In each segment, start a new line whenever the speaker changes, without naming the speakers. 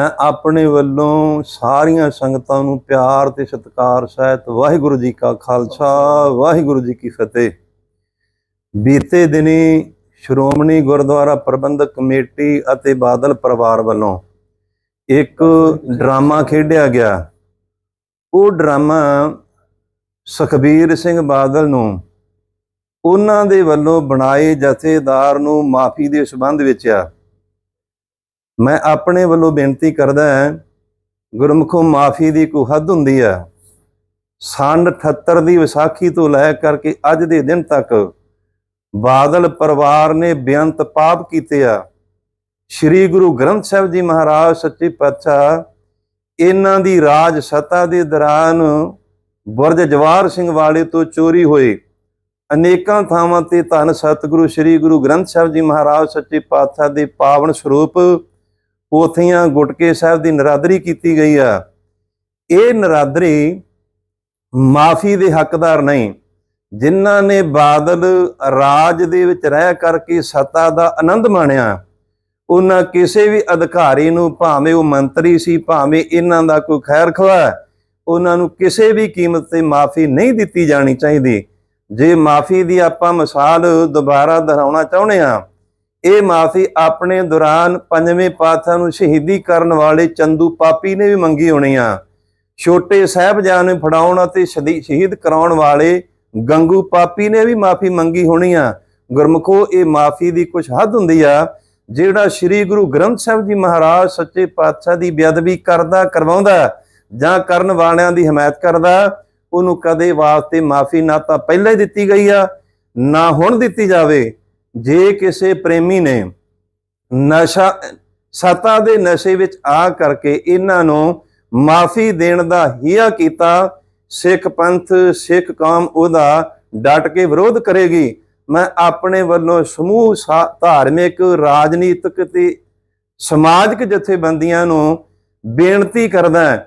ਮੈਂ ਆਪਣੇ ਵੱਲੋਂ ਸਾਰੀਆਂ ਸੰਗਤਾਂ ਨੂੰ ਪਿਆਰ ਤੇ ਸਤਿਕਾਰ ਸਹਿਤ ਵਾਹਿਗੁਰੂ ਜੀ ਕਾ ਖਾਲਸਾ, ਵਾਹਿਗੁਰੂ ਜੀ ਕੀ ਫਤਿਹ। ਬੀਤੇ ਦਿਨੀ ਸ਼੍ਰੋਮਣੀ ਗੁਰਦੁਆਰਾ ਪ੍ਰਬੰਧਕ ਕਮੇਟੀ ਅਤੇ ਬਾਦਲ ਪਰਿਵਾਰ ਵੱਲੋਂ ਇੱਕ ਡਰਾਮਾ ਖੇਡਿਆ ਗਿਆ। ਉਹ ਡਰਾਮਾ ਸੁਖਬੀਰ ਸਿੰਘ ਬਾਦਲ ਨੂੰ ਉਹਨਾਂ ਦੇ ਵੱਲੋਂ ਬਣਾਏ ਜਥੇਦਾਰ ਨੂੰ ਮਾਫੀ ਦੇ ਸਬੰਧ ਵਿੱਚ ਆ। ਮੈਂ ਆਪਣੇ ਵੱਲੋਂ ਬੇਨਤੀ ਕਰਦਾ ਹਾਂ, ਗੁਰਮੁਖੋ ਮਾਫੀ ਦੀ ਕੋਈ ਹੱਦ ਹੁੰਦੀ ਆ। ਸੰਨ 78 ਦੀ ਵਿਸਾਖੀ ਤੋਂ ਲੈ ਕਰਕੇ ਅੱਜ ਦੇ ਦਿਨ ਤੱਕ ਬਾਦਲ ਪਰਿਵਾਰ ਨੇ ਬੇਅੰਤ ਪਾਪ ਕੀਤੇ ਆ। ਸ੍ਰੀ ਗੁਰੂ ਗ੍ਰੰਥ ਸਾਹਿਬ ਜੀ ਮਹਾਰਾਜ ਸੱਚੇ ਪਾਤਸ਼ਾਹ, ਇਹਨਾਂ ਦੀ ਰਾਜ ਸਤਾ ਦੇ ਦੌਰਾਨ ਬੁਰਜ ਜਵਾਰ ਸਿੰਘ ਵਾਲੇ ਤੋਂ ਚੋਰੀ ਹੋਏ ਅਨੇਕਾਂ ਥਾਵਾਂ ਤੇ ਧੰਨ ਸਤਿਗੁਰੂ ਸ੍ਰੀ ਗੁਰੂ ਗ੍ਰੰਥ ਸਾਹਿਬ ਜੀ ਮਹਾਰਾਜ ਸੱਚੇ ਪਾਤਸ਼ਾਹ ਦੇ ਪਾਵਨ ਸਰੂਪ ਪੋਥੀਆਂ ਗੁਟਕੇ ਸਾਹਿਬ ਦੀ ਨਰਾਦਰੀ ਕੀਤੀ ਗਈ ਆ। ਇਹ ਨਰਾਦਰੀ ਮਾਫੀ ਦੇ ਹੱਕਦਾਰ ਨਹੀਂ। ਜਿਨ੍ਹਾਂ ਨੇ ਬਾਦਲ ਰਾਜ ਦੇ ਵਿੱਚ ਰਹਿ ਕਰਕੇ ਸੱਤਾ ਦਾ ਆਨੰਦ ਮਾਣਿਆ, ਉਹਨਾਂ ਕਿਸੇ ਵੀ ਅਧਿਕਾਰੀ ਨੂੰ, ਭਾਵੇਂ ਉਹ ਮੰਤਰੀ ਸੀ, ਭਾਵੇਂ ਇਹਨਾਂ ਦਾ ਕੋਈ ਖੈਰ ਖਵਾ ਉਹਨਾਂ ਨੂੰ ਕਿਸੇ ਵੀ ਕੀਮਤ ਤੇ ਮਾਫੀ ਨਹੀਂ ਦਿੱਤੀ ਜਾਣੀ ਚਾਹੀਦੀ। ਜੇ ਮਾਫੀ ਦੀ ਆਪਾਂ ਮਿਸਾਲ ਦੁਬਾਰਾ ਦੁਹਰਾਉਣਾ ਚਾਹੁੰਦੇ ਆ ਇਹ ਮਾਫੀ ਆਪਣੇ ਦੌਰਾਨ ਪੰਜਵੇਂ ਪਾਤਸ਼ਾਹ ਨੂੰ ਸ਼ਹੀਦੀ ਕਰਨ ਵਾਲੇ ਚੰਦੂ ਪਾਪੀ ਨੇ ਵੀ ਮੰਗੀ ਹੋਣੀ ਆ। ਛੋਟੇ ਸਾਹਿਬਜ਼ਾਦੇ ਨੂੰ ਫੜਾਉਣ ਅਤੇ ਸ਼ਦੀ- ਸ਼ਹੀਦ ਕਰਾਉਣ ਵਾਲੇ ਗੰਗੂ ਪਾਪੀ ਨੇ ਵੀ ਮਾਫੀ ਮੰਗੀ ਹੋਣੀ ਆ। ਗੁਰਮਖੋ, ਇਹ ਮਾਫੀ ਦੀ ਕੁਝ ਹੱਦ ਹੁੰਦੀ ਆ, ਜਿਹੜਾ ਸ੍ਰੀ ਗੁਰੂ ਗ੍ਰੰਥ ਸਾਹਿਬ ਜੀ ਮਹਾਰਾਜ ਸੱਚੇ ਪਾਤਸ਼ਾਹ ਦੀ ਬੇਅਦਬੀ ਕਰਦਾ, ਕਰਵਾਉਂਦਾ, ਜਾਂ ਕਰਨ ਵਾਲਿਆਂ ਦੀ ਹਮਾਇਤ ਕਰਦਾ, ਉਹਨੂੰ ਕਦੇ ਵਾਸਤੇ ਮਾਫੀ ਨਾ ਤਾਂ ਪਹਿਲਾਂ ਹੀ ਦਿੱਤੀ ਗਈ ਆ, ਨਾ ਹੁਣ ਦਿੱਤੀ ਜਾਵੇ। ਜੇ ਕਿਸੇ ਪ੍ਰੇਮੀ ਨੇ ਨਸ਼ਾ, ਸਤਾ ਦੇ ਨਸ਼ੇ ਵਿੱਚ ਆ ਕਰਕੇ ਇਹਨਾਂ ਨੂੰ ਮਾਫੀ ਦੇਣ ਦਾ ਹੀਆ ਕੀਤਾ, ਸਿੱਖ ਪੰਥ, ਸਿੱਖ ਕੌਮ ਉਹਦਾ ਡਟ ਕੇ ਵਿਰੋਧ ਕਰੇਗੀ। ਮੈਂ ਆਪਣੇ ਵੱਲੋਂ ਸਮੂਹ ਸਾ- ਧਾਰਮਿਕ, ਰਾਜਨੀਤਿਕ ਤੇ ਸਮਾਜਿਕ ਜਥੇਬੰਦੀਆਂ ਨੂੰ ਬੇਨਤੀ ਕਰਦਾ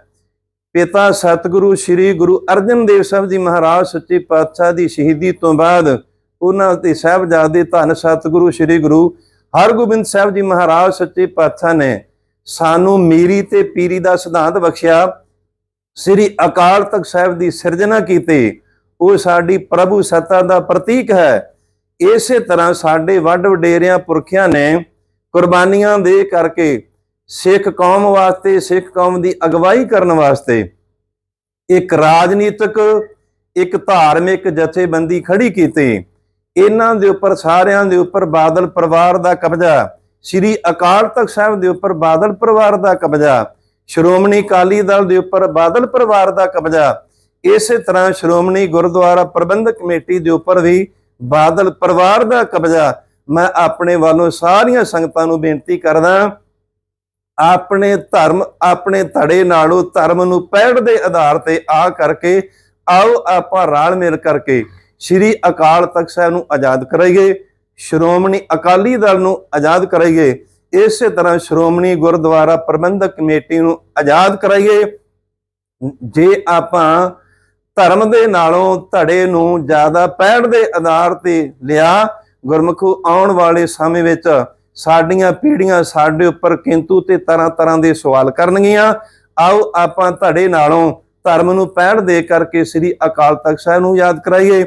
ਪਿਤਾ ਸਤਿਗੁਰੂ, ਸ੍ਰੀ ਗੁਰੂ ਅਰਜਨ ਦੇਵ ਸਾਹਿਬ ਜੀ ਮਹਾਰਾਜ ਸੱਚੇ ਪਾਤਸ਼ਾਹ ਦੀ ਸ਼ਹੀਦੀ ਤੋਂ ਬਾਅਦ ਉਹਨਾਂ ਦੇ ਸਾਹਿਬਜ਼ਾਦੇ ਧੰਨ ਸਤਿਗੁਰੂ, ਸ੍ਰੀ ਗੁਰੂ ਹਰਗੋਬਿੰਦ ਸਾਹਿਬ ਜੀ ਮਹਾਰਾਜ ਸੱਚੇ ਪਾਤਸ਼ਾਹ ਨੇ ਸਾਨੂੰ ਮੀਰੀ ਤੇ ਪੀਰੀ ਦਾ ਸਿਧਾਂਤ ਬਖਸ਼ਿਆ। ਸ੍ਰੀ ਅਕਾਲ ਤਖਤ ਸਾਹਿਬ ਦੀ ਸਿਰਜਣਾ ਕੀਤੀ। ਉਹ ਸਾਡੀ ਪ੍ਰਭੂ ਸੱਤਾ ਦਾ ਪ੍ਰਤੀਕ ਹੈ। ਇਸੇ ਤਰ੍ਹਾਂ ਸਾਡੇ ਵੱਡ ਵਡੇਰਿਆਂ, ਪੁਰਖਿਆਂ ਨੇ ਕੁਰਬਾਨੀਆਂ ਦੇ ਕਰਕੇ ਸਿੱਖ ਕੌਮ ਵਾਸਤੇ, ਸਿੱਖ ਕੌਮ ਦੀ ਅਗਵਾਈ ਕਰਨ ਵਾਸਤੇ ਇੱਕ ਰਾਜਨੀਤਿਕ, ਇੱਕ ਧਾਰਮਿਕ ਜਥੇਬੰਦੀ ਖੜੀ ਕੀਤੀ। ਇਹਨਾਂ ਦੇ ਉੱਪਰ, ਸਾਰਿਆਂ ਦੇ ਉੱਪਰ ਬਾਦਲ ਪਰਿਵਾਰ ਦਾ ਕਬਜ਼ਾ। ਸ੍ਰੀ ਅਕਾਲ ਤਖਤ ਸਾਹਿਬ ਦੇ ਉੱਪਰ ਬਾਦਲ ਪਰਿਵਾਰ ਦਾ ਕਬਜ਼ਾ। ਸ਼੍ਰੋਮਣੀ ਅਕਾਲੀ ਦਲ ਦੇ ਉੱਪਰ ਬਾਦਲ ਪਰਿਵਾਰ ਦਾ ਕਬਜ਼ਾ। ਇਸੇ ਤਰ੍ਹਾਂ ਸ਼੍ਰੋਮਣੀ ਗੁਰਦੁਆਰਾ ਪ੍ਰਬੰਧਕ ਕਮੇਟੀ ਦੇ ਉੱਪਰ ਵੀ ਬਾਦਲ ਪਰਿਵਾਰ ਦਾ ਕਬਜ਼ਾ। ਮੈਂ ਆਪਣੇ ਵੱਲੋਂ ਸਾਰੀਆਂ ਸੰਗਤਾਂ ਨੂੰ ਬੇਨਤੀ ਕਰਦਾ ਆਪਣੇ ਧਰਮ, ਆਪਣੇ ਧੜੇ ਨਾਲੋਂ ਧਰਮ ਨੂੰ ਪੈੜ ਦੇ ਆਧਾਰ ਤੇ ਆ ਕਰਕੇ ਆਓ, ਆਪਾਂ ਰਲ ਮਿਲ ਕਰਕੇ ਸ੍ਰੀ ਅਕਾਲ ਤਖਤ ਸਾਹਿਬ ਨੂੰ ਆਜ਼ਾਦ ਕਰਾਈਏ, ਸ਼੍ਰੋਮਣੀ ਅਕਾਲੀ ਦਲ ਨੂੰ ਆਜ਼ਾਦ ਕਰਾਈਏ, ਇਸੇ ਤਰ੍ਹਾਂ ਸ਼੍ਰੋਮਣੀ ਗੁਰਦੁਆਰਾ ਪ੍ਰਬੰਧਕ ਕਮੇਟੀ ਨੂੰ ਆਜ਼ਾਦ ਕਰਾਈਏ। ਜੇ ਆਪਾਂ ਧਰਮ ਦੇ ਨਾਲੋਂ ਧੜੇ ਨੂੰ ਜ਼ਿਆਦਾ ਪੈੜ ਦੇ ਆਧਾਰ ਤੇ ਲਿਆ, ਗੁਰਮੁਖੋ ਆਉਣ ਵਾਲੇ ਸਮੇਂ ਵਿੱਚ ਸਾਡੀਆਂ ਪੀੜ੍ਹੀਆਂ ਸਾਡੇ ਉੱਪਰ ਕਿੰਤੂ ਤੇ ਤਰ੍ਹਾਂ ਤਰ੍ਹਾਂ ਦੇ ਸਵਾਲ ਕਰਨਗੀਆਂ। ਆਓ ਆਪਾਂ ਧੜੇ ਨਾਲੋਂ ਧਰਮ ਨੂੰ ਪੈੜ ਦੇ ਕਰਕੇ ਸ੍ਰੀ ਅਕਾਲ ਤਖਤ ਸਾਹਿਬ ਨੂੰ ਯਾਦ ਕਰਾਈਏ।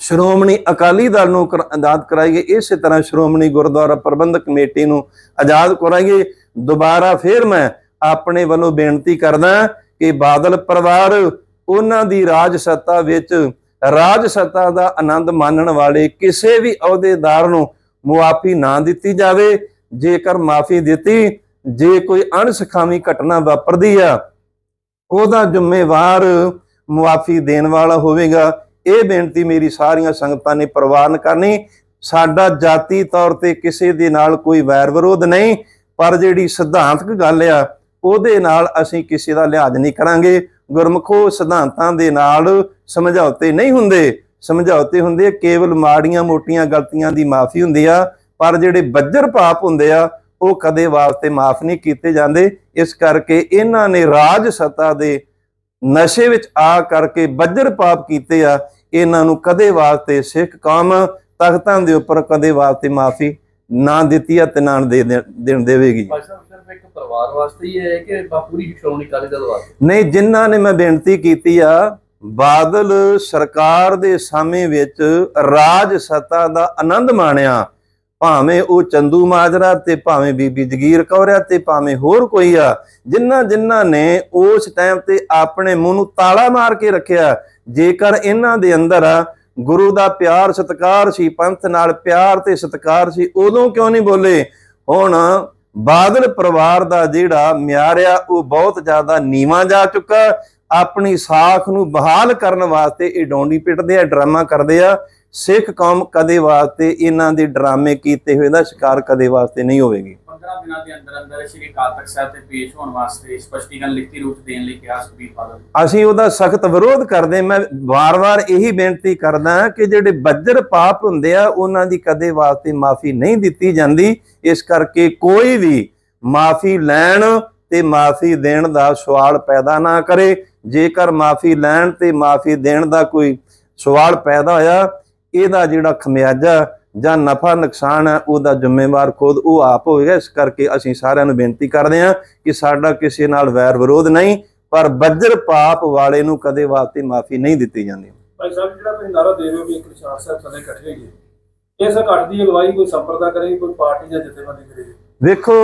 ਸ਼੍ਰੋਮਣੀ ਅਕਾਲੀ ਦਲ ਨੂੰ ਕਰ- ਆਜ਼ਾਦ ਕਰਾਈਏ, ਇਸੇ ਤਰ੍ਹਾਂ ਸ਼੍ਰੋਮਣੀ ਗੁਰਦੁਆਰਾ ਪ੍ਰਬੰਧਕ ਕਮੇਟੀ ਨੂੰ ਆਜ਼ਾਦ ਕਰਾਈਏ। ਦੁਬਾਰਾ ਫੇਰ ਮੈਂ ਆਪਣੇ ਵੱਲੋਂ ਬੇਨਤੀ ਕਰਦਾ ਕਿ ਬਾਦਲ ਪਰਿਵਾਰ, ਉਹਨਾਂ ਦੀ ਰਾਜ ਸੱਤਾ ਵਿੱਚ ਰਾਜ ਸੱਤਾ ਦਾ ਆਨੰਦ ਮਾਣਨ ਵਾਲੇ ਕਿਸੇ ਵੀ ਅਹੁਦੇਦਾਰ ਨੂੰ ਮੁਆਫੀ ਨਾ ਦਿੱਤੀ ਜਾਵੇ। ਜੇਕਰ ਮਾਫੀ ਦਿੱਤੀ, ਜੇ ਕੋਈ ਅਣਸਖਾਵੀ ਘਟਨਾ ਵਾਪਰਦੀ ਆ, ਉਹਦਾ ਜ਼ਿੰਮੇਵਾਰ ਮੁਆਫੀ ਦੇਣ ਵਾਲਾ ਹੋਵੇਗਾ। ਇਹ ਬੇਨਤੀ ਮੇਰੀ ਸਾਰੀਆਂ ਸੰਗਤਾਂ ਨੇ ਪ੍ਰਵਾਨ ਕਰਨੀ। ਸਾਡਾ ਜਾਤੀ ਤੌਰ ਤੇ ਕਿਸੇ ਦੇ ਨਾਲ ਕੋਈ ਵੈਰ ਵਿਰੋਧ ਨਹੀਂ, ਪਰ ਜਿਹੜੀ ਸਿਧਾਂਤਕ ਗੱਲ ਆ, ਉਹਦੇ ਨਾਲ ਅਸੀਂ ਕਿਸੇ ਦਾ ਲਿਹਾਜ਼ ਨਹੀਂ ਕਰਾਂਗੇ। ਗੁਰਮਖੋ, ਸਿਧਾਂਤਾਂ ਦੇ ਨਾਲ ਸਮਝੌਤੇ ਨਹੀਂ ਹੁੰਦੇ। ਸਮਝੌਤੇ ਹੁੰਦੇ ਕੇਵਲ ਮਾੜੀਆਂ ਮੋਟੀਆਂ ਗਲਤੀਆਂ ਦੀ ਮਾਫੀ ਹੁੰਦੀ ਆ, ਪਰ ਜਿਹੜੇ ਬੱਜਰ ਪਾਪ ਹੁੰਦੇ ਆ, ਉਹ ਕਦੇ ਵਾਸਤੇ ਮਾਫ ਨਹੀਂ ਕੀਤੇ ਜਾਂਦੇ। ਇਸ ਕਰਕੇ ਇਹਨਾਂ ਨੇ ਰਾਜ ਸੱਤਾ ਦੇ ਨਸ਼ੇ ਵਿੱਚ ਆ ਕਰਕੇ ਬੱਜਰ ਪਾਪ ਕੀਤੇ ਆ। ਇਹਨਾਂ ਨੂੰ ਕਦੇ ਵਾਸਤੇ ਸਿੱਖ ਕੌਮ ਤਖਤਾਂ ਦੇ ਉੱਪਰ ਕਦੇ ਵਾਸਤੇ ਮਾਫੀ ਨਾ ਦਿੱਤੀ ਆ ਤੇ ਨਾ ਦੇ ਦੇਣ ਦੇਵੇਗੀ।
ਭਾਈ ਸਾਹਿਬ ਸਿਰਫ ਇੱਕ ਪਰਿਵਾਰ ਵਾਸਤੇ ਹੀ ਹੈ ਕਿ ਬਾ- ਪੂਰੀ ਸ਼੍ਰੋਮਣੀ ਅਕਾਲੀ ਦਲ ਵਾਸਤੇ
ਨਹੀਂ ਜਿਨ੍ਹਾਂ ਨੇ ਮੈਂ ਬੇਨਤੀ ਕੀਤੀ ਆ ਬਾਦਲ ਸਰਕਾਰ ਦੇ ਸਮੇਂ ਵਿੱਚ ਰਾਜ ਸੱਤਾ ਦਾ ਆਨੰਦ ਮਾਣਿਆ। ਭਾਵੇਂ ਉਹ ਚੰਦੂ ਮਾਜਰਾ ਤੇ ਭਾਵੇਂ ਬੀਬੀ ਜਗੀਰ ਕੌਰਿਆ ਤੇ ਭਾਵੇਂ ਹੋਰ ਕੋਈ ਆ ਜਿਨ੍ਹਾਂ ਜਿਨ੍ਹਾਂ ਨੇ ਉਸ ਟਾਈਮ ਤੇ ਆਪਣੇ ਮੂੰਹ ਨੂੰ ਤਾਲਾ ਮਾਰ ਕੇ ਰੱਖਿਆ ਜੇਕਰ ਇਹਨਾਂ ਦੇ ਅੰਦਰ ਗੁਰੂ ਦਾ ਪਿਆਰ, ਸਤਿਕਾਰ ਸੀ, ਪੰਥ ਨਾਲ ਪਿਆਰ ਤੇ ਸਤਿਕਾਰ ਸੀ, ਉਦੋਂ ਕਿਉਂ ਨਹੀਂ ਬੋਲੇ? ਹੁਣ ਬਾਦਲ ਪਰਿਵਾਰ ਦਾ ਜਿਹੜਾ ਮਿਆਰਿਆ, ਉਹ ਬਹੁਤ ਜ਼ਿਆਦਾ ਨੀਵਾਂ ਜਾ ਚੁੱਕਾ। ਆਪਣੀ ਸਾਖ ਨੂੰ ਬਹਾਲ ਕਰਨ ਵਾਸਤੇ ਇਹ ਡੋਂਡੀ ਪਿੱਟਦੇ ਆ ਡਰਾਮਾ ਕਰਦੇ ਆ। ਸਿੱਖ ਕੌਮ ਕਦੇ ਵਾਸਤੇ ਇਹਨਾਂ ਦੇ ਡਰਾਮੇ ਕੀਤੇ ਹੋਏ ਦਾ ਸ਼ਿਕਾਰ ਕਦੇ ਵਾਸਤੇ ਨਹੀਂ ਹੋਵੇਗੀ।
15 ਦਿਨਾਂ ਦੇ ਅੰਦਰ ਅੰਦਰ ਸ਼੍ਰੀ ਅਕਾਲ ਤਖਤ ਸਾਹਿਬ ਤੇ ਪੇਸ਼ ਹੋਣ ਵਾਸਤੇ ਸਪਸ਼ਟੀਕਰਨ ਲਿਖਤੀ ਰੂਪ 'ਚ ਦੇਣ ਲਈ ਕਿਹਾ ਸੁਖਬੀਰ ਬਾਦਲ
ਅਸੀਂ ਉਹਦਾ ਸਖਤ ਵਿਰੋਧ ਕਰਦੇ ਮੈਂ ਵਾਰ-ਵਾਰ ਇਹੀ ਬੇਨਤੀ ਕਰਦਾ ਕਿ ਜਿਹੜੇ ਬੱਜਰ ਪਾਪ ਹੁੰਦੇ ਆ ਉਹਨਾਂ ਦੀ ਕਦੇ ਵਾਸਤੇ ਮਾਫੀ ਨਹੀਂ ਦਿੱਤੀ ਜਾਂਦੀ। ਇਸ ਕਰਕੇ ਕੋਈ ਵੀ ਮਾਫੀ ਲੈਣ ਤੇ ਮਾਫੀ ਦੇਣ ਦਾ ਸਵਾਲ ਪੈਦਾ ਨਾ ਕਰੇ। ਜੇਕਰ ਮਾਫੀ ਲੈਣ ਤੇ ਮਾਫੀ ਦੇਣ ਦਾ ਕੋਈ ਸਵਾਲ ਪੈਦਾ ਹੋਇਆ ਇਹਦਾ ਜਿਹੜਾ ਖਮਿਆਜਾ ਜਾਂ ਨਫਾ ਨੁਕਸਾਨ ਹੈ ਉਹਦਾ ਜ਼ਿੰਮੇਵਾਰ ਖੁਦ ਉਹ ਆਪ ਹੋਵੇਗਾ। ਇਸ ਕਰਕੇ ਅਸੀਂ ਸਾਰਿਆਂ ਨੂੰ ਬੇਨਤੀ ਕਰਦੇ ਹਾਂ ਕਿ ਸਾਡਾ ਕਿਸੇ ਨਾਲ ਵੈਰ ਵਿਰੋਧ ਨਹੀਂ ਪਰ ਬੱਜਰ ਪਾਪ ਵਾਲੇ ਨੂੰ ਕਦੇ ਵਾਸਤੇ ਮਾਫੀ ਨਹੀਂ ਦਿੱਤੀ ਜਾਂਦੀ।
ਭਾਈ ਸਾਹਿਬ ਜਿਹੜਾ ਤੁਸੀਂ ਨਾਰਾ ਦੇ ਰਹੇ ਹੋ ਵੀ ਇੱਕ ਨਿਸ਼ਾਨ ਸਾਹਿਬ ਥੱਲੇ ਇਕੱਠੇ ਹੋਈਏ ਇਸ ਇਕੱਠ ਦੀ ਅਗਵਾਈ ਕੋਈ ਸੰਪਰਦਾ ਕਰੇਗੀ ਕੋਈ ਪਾਰਟੀ ਜਾਂ ਜਥੇਬੰਦੀ ਕਰੇਗੀ
ਵੇਖੋ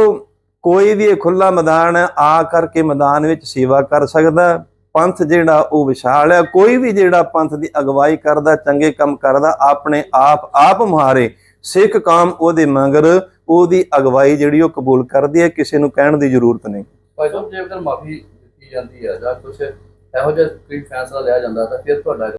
ਕੋਈ ਵੀ ਇਹ ਖੁੱਲਾ ਮੈਦਾਨ ਆ ਕਰਕੇ ਮੈਦਾਨ ਵਿੱਚ ਸੇਵਾ ਕਰ ਸਕਦਾ ਪੰਥ ਜਿਹੜਾ ਉਹ ਵਿਸ਼ਾਲ ਹੈ। ਕੋਈ ਵੀ ਜਿਹੜਾ ਪੰਥ ਦੀ ਅਗਵਾਈ ਕਰਦਾ, ਚੰਗੇ ਕੰਮ ਕਰਦਾ, ਆਪਣੇ ਆਪ ਆਪ ਮੁਹਾਰੇ ਸਿੱਖ ਕਾਮ ਉਹਦੇ ਮਗਰ ਉਹਦੀ ਅਗਵਾਈ ਜਿਹੜੀ ਉਹ ਕਬੂਲ ਕਰਦੀ ਹੈ, ਕਿਸੇ ਨੂੰ ਕਹਿਣ ਦੀ ਜ਼ਰੂਰਤ ਨਹੀਂ।
ਭਾਈ ਸਾਹਿਬ, ਜੇਕਰ ਮਾਫੀ ਦਿੱਤੀ ਜਾਂਦੀ ਹੈ ਜਾਂ ਕੁਝ ਇਹੋ ਜਿਹਾ ਕੋਈ ਫੈਸਲਾ ਲਿਆ ਜਾਂਦਾ ਤਾਂ ਫਿਰ ਤੁਹਾਡਾ